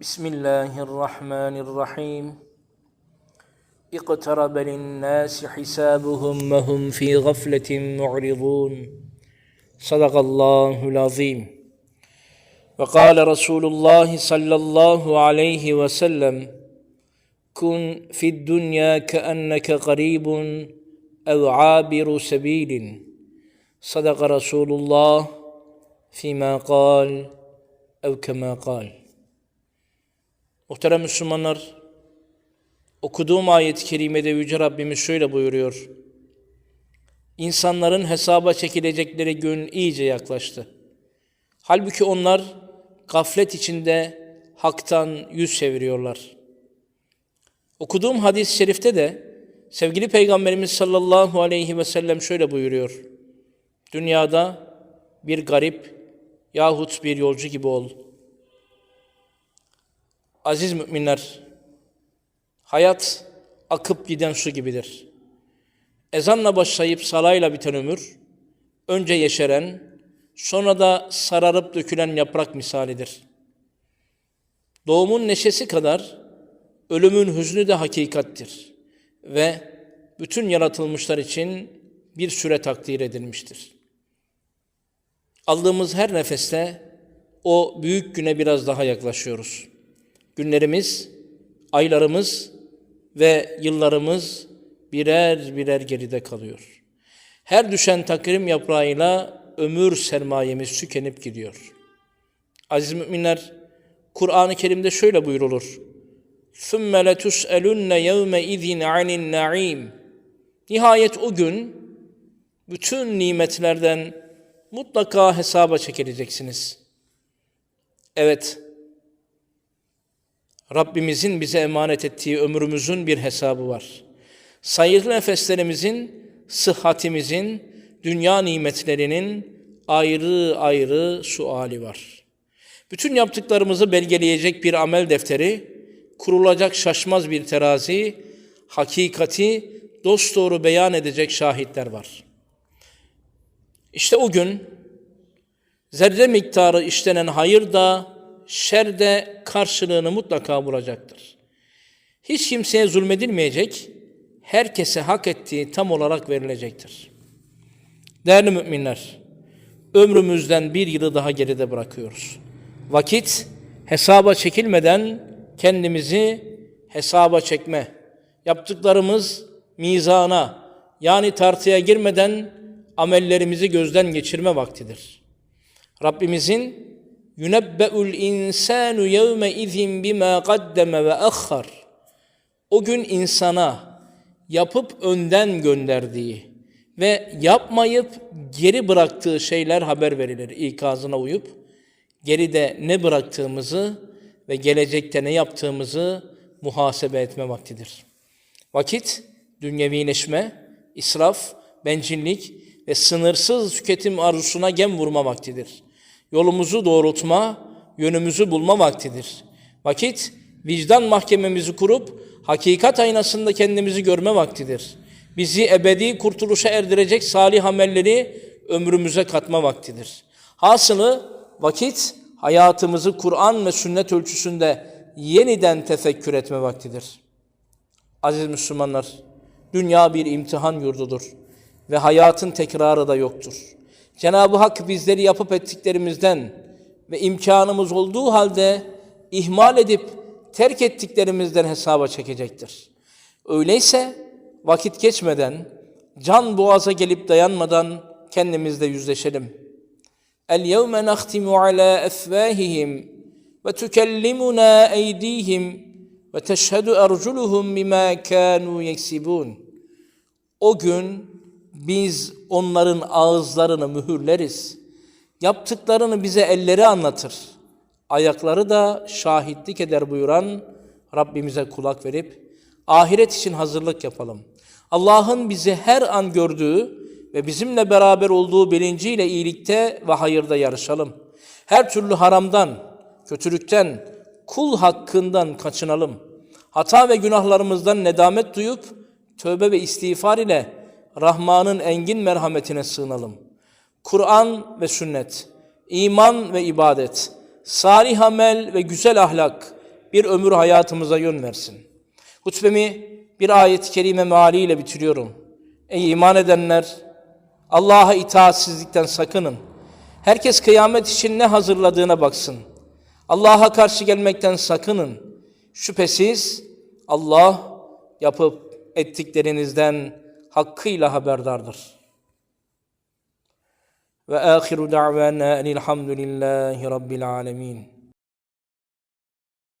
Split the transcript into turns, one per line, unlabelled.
بسم الله الرحمن الرحيم. اقترب للناس حسابهم وهم في غفلة معرضون. صدق الله العظيم. وقال رسول الله صلى الله عليه وسلم كن في الدنيا كأنك قريب أو عابر سبيل. صدق رسول الله فيما قال أو كما قال. Muhterem Müslümanlar, okuduğum ayet-i kerimede Yüce Rabbimiz şöyle buyuruyor. İnsanların hesaba çekilecekleri gün iyice yaklaştı. Halbuki onlar gaflet içinde haktan yüz çeviriyorlar. Okuduğum hadis-i şerifte de sevgili Peygamberimiz sallallahu aleyhi ve sellem şöyle buyuruyor. Dünyada bir garip yahut bir yolcu gibi ol. Aziz müminler, hayat akıp giden su gibidir. Ezanla başlayıp salayla biten ömür, önce yeşeren, sonra da sararıp dökülen yaprak misalidir. Doğumun neşesi kadar ölümün hüznü de hakikattir ve bütün yaratılmışlar için bir süre takdir edilmiştir. Aldığımız her nefeste o büyük güne biraz daha yaklaşıyoruz Günlerimiz, aylarımız ve yıllarımız birer birer geride kalıyor. Her düşen takrim yaprağıyla ömür sermayemiz tükenip gidiyor. Aziz müminler, Kur'an-ı Kerim'de şöyle buyurulur. ثُمَّ لَتُسْأَلُنَّ يَوْمَ اِذٍ عَنِ النَّعِيمِ Nihayet o gün bütün nimetlerden mutlaka hesaba çekileceksiniz. Evet, Rabbimizin bize emanet ettiği ömrümüzün bir hesabı var. Sayılı nefeslerimizin, sıhhatimizin, dünya nimetlerinin ayrı ayrı suali var. Bütün yaptıklarımızı belgeleyecek bir amel defteri, kurulacak şaşmaz bir terazi, hakikati dosdoğru beyan edecek şahitler var. İşte o gün zerre miktarı işlenen hayır da şer de karşılığını mutlaka bulacaktır. Hiç kimseye zulmedilmeyecek, herkese hak ettiği tam olarak verilecektir. Değerli müminler, ömrümüzden bir yılı daha geride bırakıyoruz. Vakit hesaba çekilmeden kendimizi hesaba çekme, yaptıklarımız mizana yani tartıya girmeden amellerimizi gözden geçirme vaktidir. Rabbimizin yunebbe'ul insanu yevme izin bima qaddeme ve ahhar. O gün insana yapıp önden gönderdiği ve yapmayıp geri bıraktığı şeyler haber verilir ikazına uyup geride ne bıraktığımızı ve gelecekte ne yaptığımızı muhasebe etme vaktidir. Vakit dünyevileşme, israf, bencillik ve sınırsız tüketim arzusuna gem vurma vaktidir. Yolumuzu doğrultma, yönümüzü bulma vaktidir. Vakit vicdan mahkememizi kurup hakikat aynasında kendimizi görme vaktidir. Bizi ebedi kurtuluşa erdirecek salih amelleri ömrümüze katma vaktidir. Hasılı vakit hayatımızı Kur'an ve sünnet ölçüsünde yeniden tefekkür etme vaktidir. Aziz Müslümanlar, dünya bir imtihan yurdudur ve hayatın tekrarı da yoktur. Cenab-ı Hak bizleri yapıp ettiklerimizden ve imkanımız olduğu halde ihmal edip terk ettiklerimizden hesaba çekecektir. Öyleyse vakit geçmeden, can boğaza gelip dayanmadan kendimizle yüzleşelim. El yevme nahtimu ala efvahihim ve tukellimuna eydihim ve teşhedü erculuhum bima kanu yeksibun. O gün biz onların ağızlarını mühürleriz. Yaptıklarını bize elleri anlatır. Ayakları da şahitlik eder buyuran Rabbimize kulak verip ahiret için hazırlık yapalım. Allah'ın bizi her an gördüğü ve bizimle beraber olduğu bilinciyle iyilikte ve hayırda yarışalım. Her türlü haramdan, kötülükten, kul hakkından kaçınalım. Hata ve günahlarımızdan nedamet duyup tövbe ve istiğfar ile Rahman'ın engin merhametine sığınalım. Kur'an ve sünnet, iman ve ibadet, salih amel ve güzel ahlak, bir ömür hayatımıza yön versin. Hutbemi bir ayet-i kerime mealiyle bitiriyorum. Ey iman edenler! Allah'a itaatsizlikten sakının. Herkes kıyamet için ne hazırladığına baksın. Allah'a karşı gelmekten sakının. Şüphesiz Allah yapıp ettiklerinizden hakkıyla haberdardır. Ve ahiru da'vana enilhamdülillahi rabbil alemin.